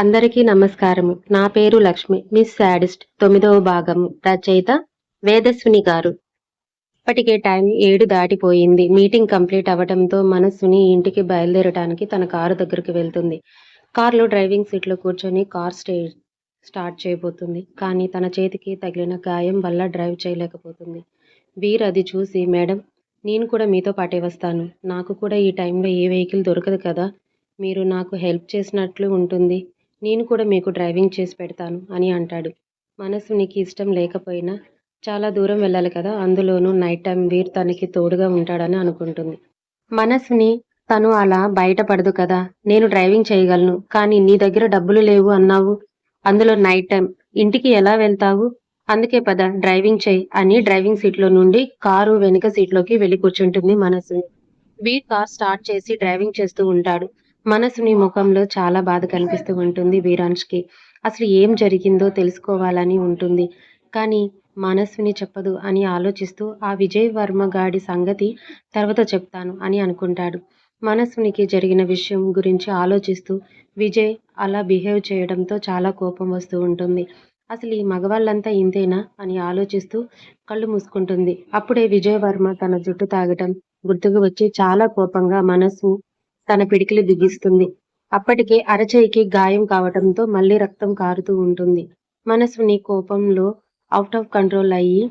అందరికీ నమస్కారము. నా పేరు లక్ష్మి. మిస్ శాడిస్ట్ తొమ్మిదవ భాగము. రచయిత వేదస్విని గారు. ఇప్పటికే టైం ఏడు దాటిపోయింది. మీటింగ్ కంప్లీట్ అవ్వడంతో మనస్సుని ఇంటికి బయలుదేరడానికి తన కారు దగ్గరికి వెళ్తుంది. కారులో డ్రైవింగ్ సీట్లో కూర్చొని కార్ స్టే స్టార్ట్ చేయబోతుంది. కానీ తన చేతికి తగిలిన గాయం వల్ల డ్రైవ్ చేయలేకపోతుంది. వీర్ అది చూసి మేడం నేను కూడా మీతో పాటే వస్తాను. నాకు కూడా ఈ టైంలో ఏ వెహికల్ దొరకదు కదా. మీరు నాకు హెల్ప్ చేసినట్లు ఉంటుంది. నేను కూడా మీకు డ్రైవింగ్ చేసి పెడతాను అని అంటాడు. మనసు నీకు ఇష్టం లేకపోయినా చాలా దూరం వెళ్ళాలి కదా అందులోనూ నైట్ టైం వీర్ తనకి తోడుగా ఉంటాడని అనుకుంటుంది. మనసుని తను అలా బయటపడదు కదా నేను డ్రైవింగ్ చేయగలను కానీ నీ దగ్గర డబ్బులు లేవు అన్నావు అందులో నైట్ టైం ఇంటికి ఎలా వెళ్తావు? అందుకే పద డ్రైవింగ్ చేయి అని డ్రైవింగ్ సీట్లో నుండి కారు వెనుక సీట్లోకి వెళ్ళి కూర్చుంటుంది మనసు వీర్ కార్ స్టార్ట్ చేసి డ్రైవింగ్ చేస్తూ ఉంటాడు. మనసుని ముఖంలో చాలా బాధ కనిపిస్తూ ఉంటుంది వీరాంష్కి. అసలు ఏం జరిగిందో తెలుసుకోవాలని ఉంటుంది. కానీ మనస్సుని చెప్పదు అని ఆలోచిస్తూ ఆ విజయ్ వర్మ గాడి సంగతి తర్వాత చెప్తాను అని అనుకుంటాడు. మనస్సునికి జరిగిన విషయం గురించి ఆలోచిస్తూ విజయ్ అలా బిహేవ్ చేయడంతో చాలా కోపం వస్తూ ఉంటుంది. అసలు ఈ మగవాళ్ళంతా ఇంతేనా అని ఆలోచిస్తూ కళ్ళు మూసుకుంటుంది. అప్పుడే విజయ్ వర్మ తన జుట్టు తాగటం గుర్తుకు వచ్చి చాలా కోపంగా మనసు తన పిడికిలి బిగిస్తుంది అప్పటికే అరచేయికి గాయం కావటంతో మళ్ళీ రక్తం కారుతూ ఉంటుంది. మనసుని కోపంలో అవుట్ ఆఫ్ కంట్రోల్ అయ్యి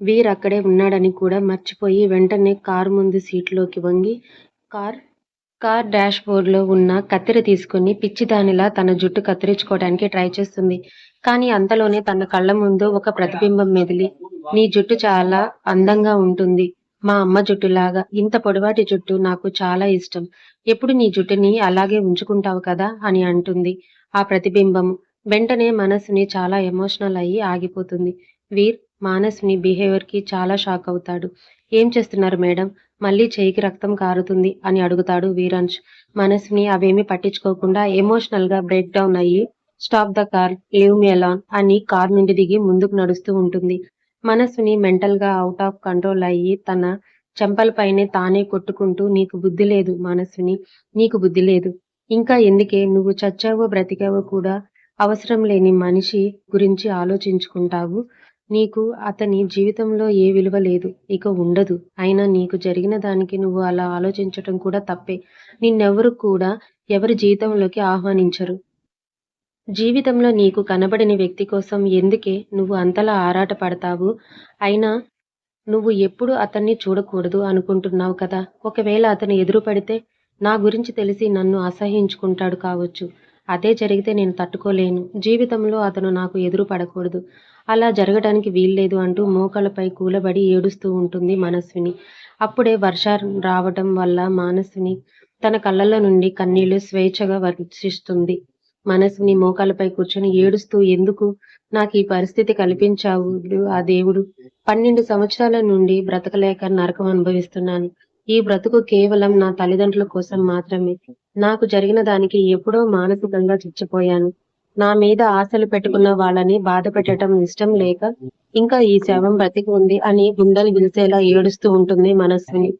వీర్ అక్కడే ఉన్నాడని కూడా మర్చిపోయి వెంటనే కారు ముందు సీట్లోకి వంగి కార్ కార్ డాష్ బోర్డ్లో ఉన్న కత్తెర తీసుకుని పిచ్చిదానిలా తన జుట్టు కత్తిరించుకోవడానికి ట్రై చేస్తుంది. కానీ అంతలోనే తన కళ్ళ ముందు ఒక ప్రతిబింబం మెదిలి నీ జుట్టు చాలా అందంగా ఉంటుంది. మా అమ్మ జుట్టులాగా. ఇంత పొడవాటి జుట్టు నాకు చాలా ఇష్టం. ఎప్పుడు నీ జుట్టుని అలాగే ఉంచుకుంటావు కదా అని అంటుంది. ఆ ప్రతిబింబం వెంటనే మనసుని చాలా ఎమోషనల్ అయ్యి ఆగిపోతుంది. వీర్ మానసుని బిహేవియర్కి చాలా షాక్ అవుతాడు. ఏం చేస్తున్నారు మేడం? మళ్ళీ చేయికి రక్తం కారుతుంది అని అడుగుతాడు వీరాంశ్. మనసుని అవేమీ పట్టించుకోకుండా ఎమోషనల్గా బ్రేక్ డౌన్ అయ్యి stop the car leave me alone అని కార్ నుండి దిగి ముందుకు నడుస్తూ ఉంటుంది. మనసుని మెంటల్గా అవుట్ ఆఫ్ కంట్రోల్ అయ్యి తన చెంపలపైనే తానే కొట్టుకుంటూ నీకు బుద్ధి లేదు మనసుని నీకు బుద్ధి లేదు. ఇంకా ఎందుకే? నువ్వు చచ్చావో బ్రతికావో కూడా అవసరం లేని మనిషి గురించి ఆలోచించుకుంటావు. నీకు అతని జీవితంలో ఏ విలువ లేదు. ఇక ఉండదు. అయినా నీకు జరిగిన దానికి నువ్వు అలా ఆలోచించటం కూడా తప్పే. నిన్నెవరు కూడా ఎవరి జీవితంలోకి ఆహ్వానించరు. జీవితంలో నీకు కనబడని వ్యక్తి కోసం ఎందుకే నువ్వు అంతలా ఆరాట పడతావు? అయినా నువ్వు ఎప్పుడు అతన్ని చూడకూడదు అనుకుంటున్నావు కదా. ఒకవేళ అతను ఎదురు పడితే నా గురించి తెలిసి నన్ను అసహించుకుంటాడు కావచ్చు. అదే జరిగితే నేను తట్టుకోలేను. జీవితంలో అతను నాకు ఎదురు పడకూడదు. అలా జరగడానికి వీల్లేదు అంటూ మోకలపై కూలబడి ఏడుస్తూ ఉంటుంది మనస్విని. అప్పుడే వర్షం రావటం వల్ల మానసుని తన కళ్ళల నుండి కన్నీళ్ళు స్వేచ్ఛగా వర్షిస్తుంది. మనసుని మోకాలపై కూర్చొని ఏడుస్తూ ఎందుకు? నాకు ఈ పరిస్థితి కల్పించావు ఆ దేవుడు. పన్నెండు సంవత్సరాల నుండి బ్రతకలేక నరకం అనుభవిస్తున్నాను. ఈ బ్రతుకు కేవలం నా తల్లిదండ్రుల కోసం మాత్రమే. నాకు జరిగిన దానికి ఎప్పుడో మానసికంగా చిచ్చిపోయాను. నా మీద ఆశలు పెట్టుకున్న వాళ్ళని బాధ పెట్టడం ఇష్టం లేక ఇంకా ఈ శవం బ్రతికి ఉంది అని గుండెలు విలిసేలా ఏడుస్తూ ఉంటుంది మనస్సుని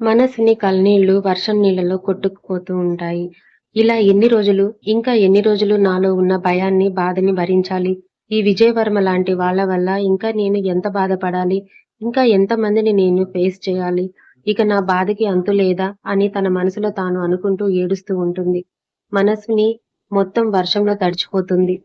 మనస్సుని కన్నీళ్ళు వర్షం నీళ్ళలో కొట్టుకుపోతూ ఉంటాయి. ఇలా ఎన్ని రోజులు ఇంకా ఎన్ని రోజులు నాలో ఉన్న భయాన్ని బాధని భరించాలి? ఈ విజయవర్మ లాంటి వాళ్ళ వల్ల ఇంకా నేను ఎంత బాధపడాలి? ఇంకా ఎంతమందిని నేను ఫేస్ చేయాలి? ఇక నా బాధకి అంతు లేదా? అని తన మనసులో తాను అనుకుంటూ ఏడుస్తూ ఉంటుంది. మనసుని మొత్తం వర్షంలో తడిచిపోతుంది.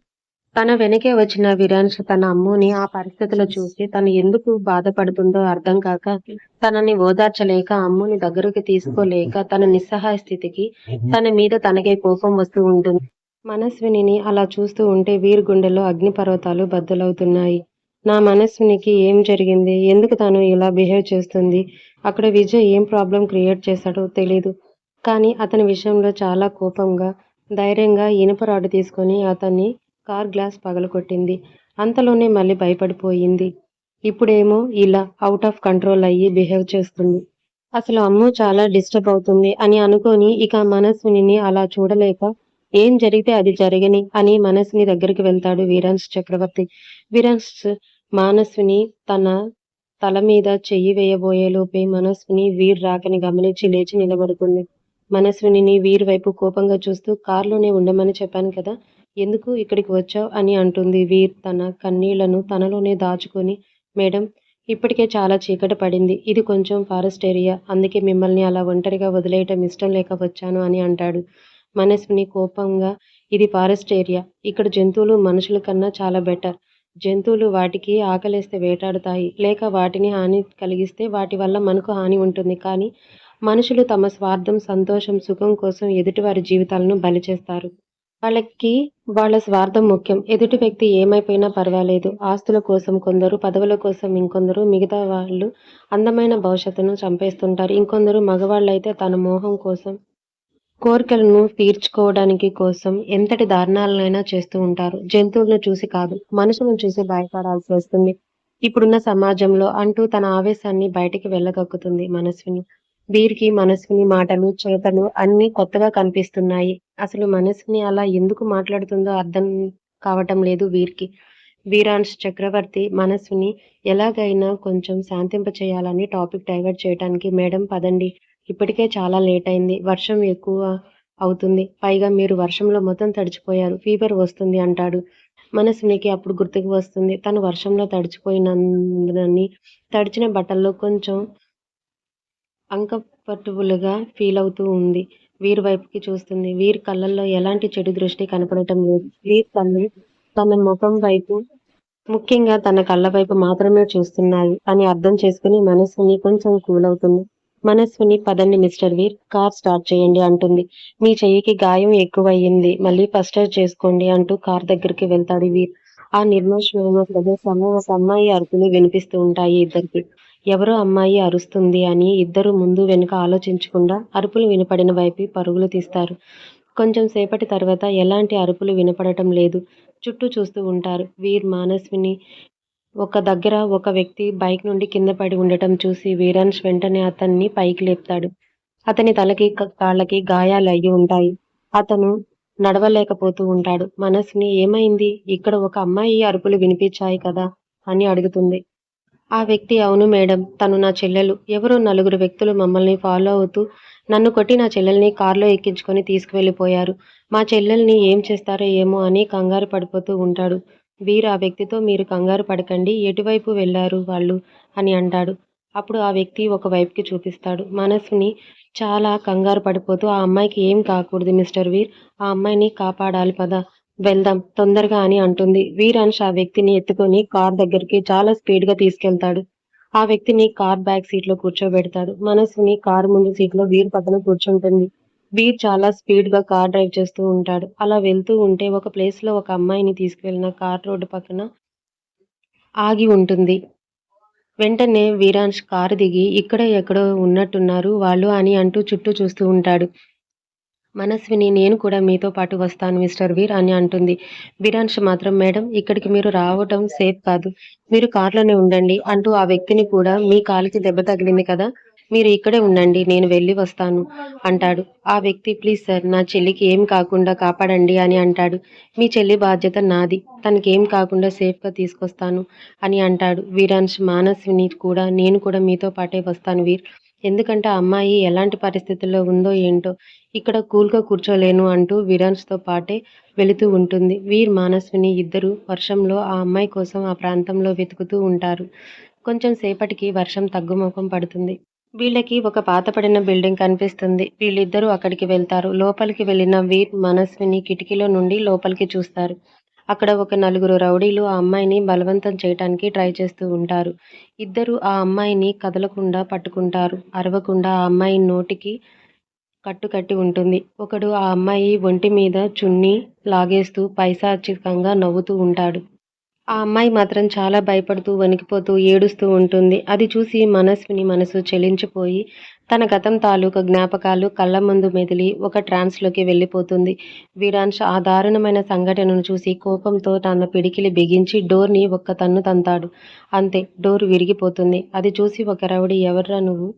తన వెనకే వచ్చిన విరాంశ తన అమ్ముని ఆ పరిస్థితిలో చూసి తను ఎందుకు బాధపడుతుందో అర్థం కాక తనని ఓదార్చలేక అమ్ముని దగ్గరకు తీసుకోలేక తన నిస్సహాయ స్థితికి తన మీద తనకే కోపం వస్తూ ఉంటుంది. మనస్విని అలా చూస్తూ ఉంటే వీరి గుండెలో అగ్నిపర్వతాలు బద్దలవుతున్నాయి. నా మనస్వినికి ఏం జరిగింది? ఎందుకు తను ఇలా బిహేవ్ చేస్తుంది? అక్కడ విజయ్ ఏం ప్రాబ్లం క్రియేట్ చేశాడో తెలీదు. కానీ అతని విషయంలో చాలా కోపంగా ధైర్యంగా ఇనుప రాడు తీసుకొని అతన్ని కార్ గ్లాస్ పగలగొట్టింది. అంతలోనే మళ్ళీ భయపడిపోయింది. ఇప్పుడేమో ఇలా అవుట్ ఆఫ్ కంట్రోల్ అయ్యి బిహేవ్ చేస్తుంది. అసలు అమ్ము చాలా డిస్టర్బ్ అవుతుంది అని అనుకొని ఇక మనస్విని అలా చూడలేక ఏం జరిగితే అది జరగని అని మనస్విని దగ్గరికి వెళ్తాడు వీరాన్స్ చక్రవర్తి. వీరాన్స్ మానస్విని తన తల మీద చెయ్యి వేయబోయే లోపే మనస్విని వీర్ రాకని గమనించి లేచి నిలబడుతుంది. మనస్విని వీరి వైపు కోపంగా చూస్తూ కార్లోనే ఉండమని చెప్పాను కదా ఎందుకు ఇక్కడికి వచ్చావు అని అంటుంది వీర్ తన కన్నీళ్ళను తనలోనే దాచుకొని మేడం ఇప్పటికే చాలా చీకటి పడింది. ఇది కొంచెం ఫారెస్ట్ ఏరియా. అందుకే మిమ్మల్ని అలా ఒంటరిగా వదిలేయటం ఇష్టం లేక వచ్చాను అని అంటాడు. మనస్విని కోపంగా ఇది ఫారెస్ట్ ఏరియా. ఇక్కడ జంతువులు మనుషుల కన్నా చాలా బెటర్. జంతువులు వాటికి ఆకలేస్తే వేటాడుతాయి. లేక వాటిని హాని కలిగిస్తే వాటి వల్ల మనకు హాని ఉంటుంది. కానీ మనుషులు తమ స్వార్థం సంతోషం సుఖం కోసం ఎదుటివారి జీవితాలను బలి చేస్తారు. వాళ్ళకి వాళ్ళ స్వార్థం ముఖ్యం. ఎదుటి వ్యక్తి ఏమైపోయినా పర్వాలేదు. ఆస్తుల కోసం కొందరు పదవుల కోసం ఇంకొందరు మిగతా వాళ్ళు అందమైన భవిష్యత్తును చంపేస్తుంటారు. ఇంకొందరు మగవాళ్ళైతే తన మోహం కోసం కోరికలను తీర్చుకోవడానికి కోసం ఎంతటి దారుణాలనైనా చేస్తూ ఉంటారు. జంతువులను చూసి కాదు మనుషులను చూసి భయపడాల్సి వస్తుంది. ఇప్పుడున్న సమాజంలో అంటూ తన ఆవేశాన్ని బయటికి వెళ్ళగక్కుతుంది మనస్విని. వీరికి మనసుని మాటలు చేతలు అన్ని కొత్తగా కనిపిస్తున్నాయి. అసలు మనసుని అలా ఎందుకు మాట్లాడుతుందో అర్థం కావటం లేదు వీరికి. వీరాన్స్ చక్రవర్తి మనసుని ఎలాగైనా కొంచెం శాంతింప చేయాలని టాపిక్ డైవర్ట్ చేయడానికి మేడం పదండి. ఇప్పటికే చాలా లేట్ అయింది. వర్షం ఎక్కువ అవుతుంది. పైగా మీరు వర్షంలో మొత్తం తడిచిపోయారు. ఫీవర్ వస్తుంది అంటాడు. మనసునికి అప్పుడు గుర్తుకు వస్తుంది. తను వర్షంలో తడిచిపోయినందునని. తడిచిన బట్టల్లో కొంచెం అంకపట్టువులుగా ఫీల్ అవుతూ ఉంది. వీరి వైపుకి చూస్తుంది. వీరి కళ్ళల్లో ఎలాంటి చెడు దృష్టి కనపడటం లేదు. వీరి కళ్ళు తన ముఖం వైపు ముఖ్యంగా తన కళ్ళ వైపు మాత్రమే చూస్తున్నాయి అని అర్థం చేసుకుని మనస్సుని కొంచెం కూల్ అవుతుంది. మనస్విని పదండి మిస్టర్ వీర్ కార్ స్టార్ట్ చేయండి అంటుంది. మీ చెయ్యికి గాయం ఎక్కువయ్యింది. మళ్ళీ ఫస్ట్ ఎయిడ్ చేసుకోండి అంటూ కార్ దగ్గరికి వెళ్తాడు వీర్. ఆ నిర్మోషమైన ప్రదేశంలో ఒక అమ్మాయి అరుపులు వినిపిస్తూ ఉంటాయి ఇద్దరికి. ఎవరో అమ్మాయి అరుస్తుంది అని ఇద్దరు ముందు వెనుక ఆలోచించకుండా అరుపులు వినపడిన వైపు పరుగులు తీస్తారు. కొంచెం సేపటి తర్వాత ఎలాంటి అరుపులు వినపడటం లేదు. చుట్టూ చూస్తూ ఉంటారు. వీర్ మానస్విని ఒక దగ్గర ఒక వ్యక్తి బైక్ నుండి కింద పడి ఉండటం చూసి వీరాన్స్ వెంటనే అతన్ని పైకి లేపుతాడు. అతని తలకి కాళ్ళకి గాయాలు అయ్యి ఉంటాయి. అతను నడవలేకపోతూ ఉంటాడు. మనస్సుని ఏమైంది? ఇక్కడ ఒక అమ్మాయి అరుపులు వినిపించాయి కదా? అని అడుగుతుంది. ఆ వ్యక్తి అవును మేడం తను నా చెల్లెలు. ఎవరో నలుగురు వ్యక్తులు మమ్మల్ని ఫాలో అవుతూ నన్ను కొట్టి నా చెల్లెల్ని కారులో ఎక్కించుకొని తీసుకువెళ్ళిపోయారు. మా చెల్లెల్ని ఏం చేస్తారో ఏమో అని కంగారు పడిపోతూ ఉంటాడు. వీరు ఆ వ్యక్తితో మీరు కంగారు పడకండి ఎటువైపు వెళ్ళారు వాళ్ళు? అని అంటాడు. అప్పుడు ఆ వ్యక్తి ఒక వైపుకి చూపిస్తాడు. మనసుని చాలా కంగారు పడిపోతూ ఆ అమ్మాయికి ఏం కాకూడదు మిస్టర్ వీర్ ఆ అమ్మాయిని కాపాడాలి పదా వెళ్దాం తొందరగా అని అంటుంది. వీర్ అంశ ఆ వ్యక్తిని ఎత్తుకొని కార్ దగ్గరికి చాలా స్పీడ్గా తీసుకెళ్తాడు. ఆ వ్యక్తిని కార్ బ్యాక్ సీట్లో కూర్చోబెడతాడు. మనసుని కార్ ముందు సీట్లో వీర్ పక్కన కూర్చుంటుంది. వీర్ చాలా స్పీడ్గా కార్ డ్రైవ్ చేస్తూ ఉంటాడు. అలా వెళ్తూ ఉంటే ఒక ప్లేస్లో ఒక అమ్మాయిని తీసుకువెళ్ళిన కార్ రోడ్డు పక్కన ఆగి ఉంటుంది. వెంటనే వీరాంశ్ కారు దిగి ఇక్కడ ఎక్కడో ఉన్నట్టున్నారు వాళ్ళు అని అంటూ చుట్టూ చూస్తూ ఉంటాడు. మనస్విని నేను కూడా మీతో పాటు వస్తాను మిస్టర్ వీర్ అని అంటుంది. వీరాంశ్ మాత్రం మేడం ఇక్కడికి మీరు రావటం సేఫ్ కాదు. మీరు కార్లోనే ఉండండి అంటూ ఆ వ్యక్తిని కూడా మీ కాలికి దెబ్బ తగిలింది కదా? మీరు ఇక్కడే ఉండండి నేను వెళ్ళి వస్తాను అంటాడు. ఆ వ్యక్తి ప్లీజ్ సార్ నా చెల్లికి ఏం కాకుండా కాపాడండి అని అంటాడు. మీ చెల్లి బాధ్యత నాది తనకి ఏం కాకుండా సేఫ్గా తీసుకొస్తాను అని అంటాడు. వీరాంశ్ మానస్విని కూడా నేను కూడా మీతో పాటే వస్తాను వీర్. ఎందుకంటే ఆ అమ్మాయి ఎలాంటి పరిస్థితుల్లో ఉందో ఏంటో ఇక్కడ కూల్గా కూర్చోలేను అంటూ వీరాన్స్తో పాటే వెళుతూ ఉంటుంది. వీర్ మానస్విని ఇద్దరు వర్షంలో ఆ అమ్మాయి కోసం ఆ ప్రాంతంలో వెతుకుతూ ఉంటారు. కొంచెం సేపటికి వర్షం తగ్గుముఖం పడుతుంది. వీళ్ళకి ఒక పాతపడిన బిల్డింగ్ కనిపిస్తుంది. వీళ్ళిద్దరూ అక్కడికి వెళ్తారు. లోపలికి వెళ్ళిన వీర్ మనస్విని కిటికీలో నుండి లోపలికి చూస్తారు. అక్కడ ఒక నలుగురు రౌడీలు ఆ అమ్మాయిని బలవంతం చేయటానికి ట్రై చేస్తూ ఉంటారు. ఇద్దరు ఆ అమ్మాయిని కదలకుండా పట్టుకుంటారు. అరవకుండా ఆ అమ్మాయి నోటికి కట్టు కట్టి ఉంటుంది. ఒకడు ఆ అమ్మాయి ఒంటి మీద చున్నీ లాగేస్తూ పైశాచికంగా నవ్వుతూ ఉంటాడు. ఆ అమ్మాయి మాత్రం చాలా భయపడుతూ వణికిపోతూ ఏడుస్తూ ఉంటుంది. అది చూసి మనస్విని మనసు చెలించిపోయి తన గతం తాలూకా జ్ఞాపకాలు కళ్ళ ముందు మెదిలి ఒక ట్రాన్స్లోకి వెళ్ళిపోతుంది. వీరాన్ష ఆ దారుణమైన సంఘటనను చూసి కోపంతో తన పిడికిలి బిగించి డోర్ని ఒక్క తన్ను తంతాడు. అంతే డోర్ విరిగిపోతుంది. అది చూసి ఒక రౌడీ ఎవర్రా నువ్వు?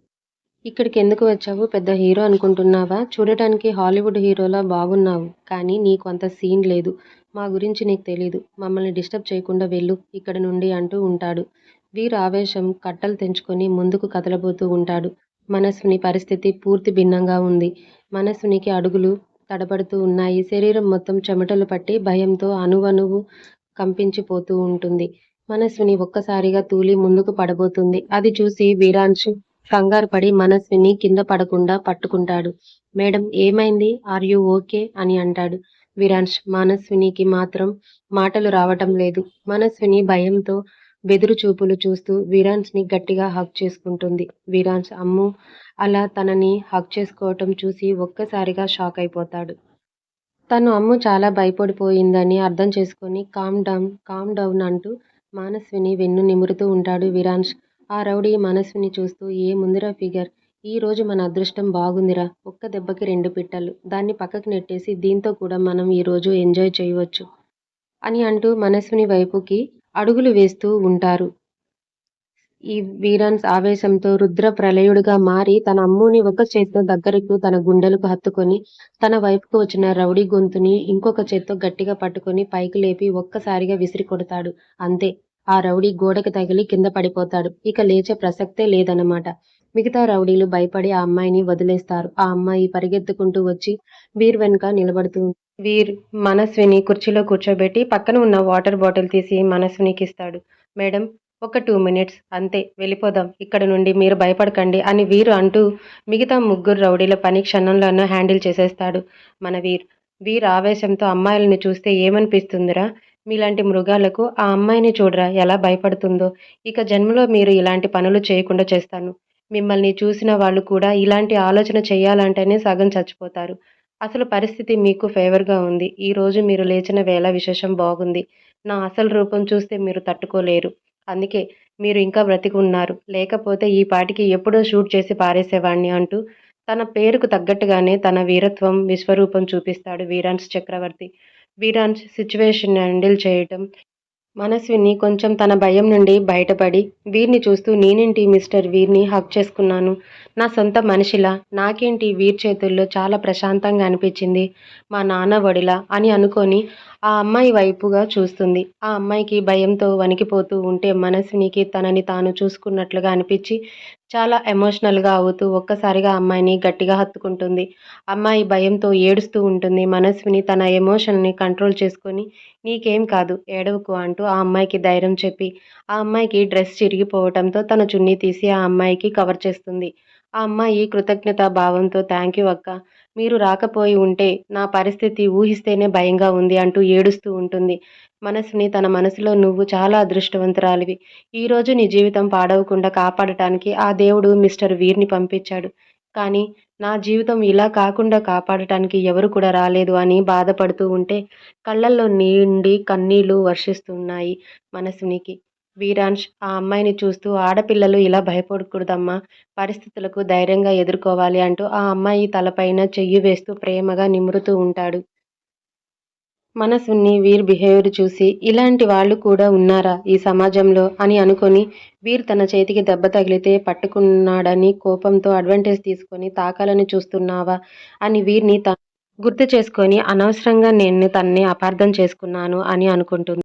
ఇక్కడికి ఎందుకు వచ్చావు? పెద్ద హీరో అనుకుంటున్నావా? చూడటానికి హాలీవుడ్ హీరోలా బాగున్నావు. కానీ నీకు అంత సీన్ లేదు. మా గురించి నీకు తెలీదు. మమ్మల్ని డిస్టర్బ్ చేయకుండా వెళ్ళు. ఇక్కడ నుండి అంటూ ఉంటాడు. వీరు ఆవేశం కట్టలు తెంచుకొని ముందుకు కదలబోతూ ఉంటాడు. మనస్సుని పరిస్థితి పూర్తి భిన్నంగా ఉంది. మనస్సునికి అడుగులు తడబడుతూ ఉన్నాయి. శరీరం మొత్తం చెమటలు పట్టి భయంతో అణువణువు కంపించిపోతూ ఉంటుంది. మనస్విని ఒక్కసారిగా తూలి ముందుకు పడబోతుంది. అది చూసి వీరాంశు కంగారు పడి మనస్విని కింద పడకుండా పట్టుకుంటాడు. మేడం ఏమైంది? Are you okay? అని అంటాడు. విరాంశ్ మనస్వినికి మాత్రం మాటలు రావటం లేదు. మనస్విని భయంతో బెదురు చూపులు చూస్తూ వీరాన్స్ని గట్టిగా హక్ చేసుకుంటుంది. వీరాన్స్ అమ్ము అలా తనని హక్ చేసుకోవటం చూసి ఒక్కసారిగా షాక్ అయిపోతాడు. తను అమ్ము చాలా భయపడిపోయిందని అర్థం చేసుకొని కామ్ డౌన్ కామ్ డౌన్ అంటూ మానస్విని వెన్ను నిమురుతూ ఉంటాడు వీరాంశ్. ఆ రౌడీ మనసుని చూస్తూ ఏముందిరా ఫిగర్ ఈ రోజు మన అదృష్టం బాగుందిరా ఒక్క దెబ్బకి రెండు పిట్టలు దాన్ని పక్కకు నెట్టేసి దీంతో కూడా మనం ఈరోజు ఎంజాయ్ చేయవచ్చు అని అంటూ మనస్విని వైపుకి అడుగులు వేస్తూ ఉంటారు. ఈ వీరాన్స్ ఆవేశంతో రుద్ర ప్రళయుడిగా మారి తన అమ్ముని ఒక చేతితో దగ్గరకు తన గుండెలకు హత్తుకొని తన వైపుకు వచ్చిన రౌడీ గొంతుని ఇంకొక చేత్తో గట్టిగా పట్టుకొని పైకి లేపి ఒక్కసారిగా విసిరి కొడతాడు. అంతే ఆ రౌడీ గోడకు తగిలి కింద పడిపోతాడు. ఇక లేచే ప్రసక్తే లేదన్నమాట. మిగతా రౌడీలు భయపడి ఆ అమ్మాయిని వదిలేస్తారు. ఆ అమ్మాయి పరిగెత్తుకుంటూ వచ్చి వీర్ వెనుక నిలబడుతూ వీర్ మనస్విని కుర్చీలో కూర్చోబెట్టి పక్కన ఉన్న వాటర్ బాటిల్ తీసి మనస్వినికి ఇస్తాడు. మేడం ఒక టూ మినిట్స్ అంతే వెళ్ళిపోదాం ఇక్కడ నుండి మీరు భయపడకండి అని వీరు అంటూ మిగతా ముగ్గురు రౌడీల పని క్షణంలోనూ హ్యాండిల్ చేసేస్తాడు మన వీర్ వీర్ ఆవేశంతో అమ్మాయిలను చూస్తే ఏమనిపిస్తుందిరా మీలాంటి మృగాలకు ఆ అమ్మాయిని చూడరా ఎలా భయపడుతుందో. ఇక జన్మలో మీరు ఇలాంటి పనులు చేయకుండా చేస్తాను. మిమ్మల్ని చూసిన వాళ్ళు కూడా ఇలాంటి ఆలోచన చేయాలంటేనే సగం చచ్చిపోతారు. అసలు పరిస్థితి మీకు ఫేవర్గా ఉంది. ఈరోజు మీరు లేచిన వేళ విశేషం బాగుంది. నా అసలు రూపం చూస్తే మీరు తట్టుకోలేరు. అందుకే మీరు ఇంకా బ్రతికి ఉన్నారు లేకపోతే ఈ పాటికి ఎప్పుడో షూట్ చేసి పారేసేవాణ్ణి అంటూ తన పేరుకు తగ్గట్టుగానే తన వీరత్వం విశ్వరూపం చూపిస్తాడు వీరాన్స్ చక్రవర్తి. బీరాన్స్ సిచ్యువేషన్ హ్యాండిల్ చేయటం. మనస్విని కొంచెం తన భయం నుండి బయటపడి వీర్ని చూస్తూ నేనేంటి మిస్టర్ వీర్ని హక్ చేసుకున్నాను? నా సొంత మనిషిలా? నాకేంటి వీర్ చేతుల్లో చాలా ప్రశాంతంగా అనిపించింది? మా నాన్న వడిలా? అని అనుకొని ఆ అమ్మాయి వైపుగా చూస్తుంది. ఆ అమ్మాయికి భయంతో వణికిపోతూ ఉంటే మనస్వినికి తనని తాను చూసుకున్నట్లుగా అనిపించి చాలా ఎమోషనల్గా అవుతూ ఒక్కసారిగా అమ్మాయిని గట్టిగా హత్తుకుంటుంది. అమ్మాయి భయంతో ఏడుస్తూ ఉంటుంది. మనస్విని తన ఎమోషన్ని కంట్రోల్ చేసుకొని నీకేం కాదు ఏడవకు అంటూ ఆ అమ్మాయికి ధైర్యం చెప్పి ఆ అమ్మాయికి డ్రెస్ చిరిగిపోవడంతో తన చున్నీ తీసి ఆ అమ్మాయికి కవర్ చేస్తుంది. ఆ అమ్మాయి కృతజ్ఞత భావంతో థ్యాంక్ యూ అక్క. మీరు రాకపోయి ఉంటే నా పరిస్థితి ఊహిస్తేనే భయంగా ఉంది అంటూ ఏడుస్తూ ఉంటుంది. మనసుని తన మనసులో నువ్వు చాలా అదృష్టవంతురాలివి. ఈరోజు నీ జీవితం పాడవకుండా కాపాడటానికి ఆ దేవుడు మిస్టర్ వీర్ని పంపించాడు. కానీ నా జీవితం ఇలా కాకుండా కాపాడటానికి ఎవరు కూడా రాలేదు అని బాధపడుతూ ఉంటే కళ్ళల్లో నిండి కన్నీళ్ళు వర్షిస్తున్నాయి మనసునికి. వీరాంష్ ఆ అమ్మాయిని చూస్తూ ఆడపిల్లలు ఇలా భయపడకూడదమ్మా పరిస్థితులకు ధైర్యంగా ఎదుర్కోవాలి అంటూ ఆ అమ్మాయి తలపైన చెయ్యి వేస్తూ ప్రేమగా నిమురుతూ ఉంటాడు. మనసుని వీర్ బిహేవియర్ చూసి ఇలాంటి వాళ్ళు కూడా ఉన్నారా ఈ సమాజంలో? అని అనుకొని వీర్ తన చేతికి దెబ్బ తగిలితే పట్టుకున్నాడని కోపంతో అడ్వాంటేజ్ తీసుకొని తాకాలని చూస్తున్నావా? అని వీర్ని గుర్తు చేసుకొని అనవసరంగా నేను తన్ని అపార్థం చేసుకున్నాను అని అనుకుంటుంది.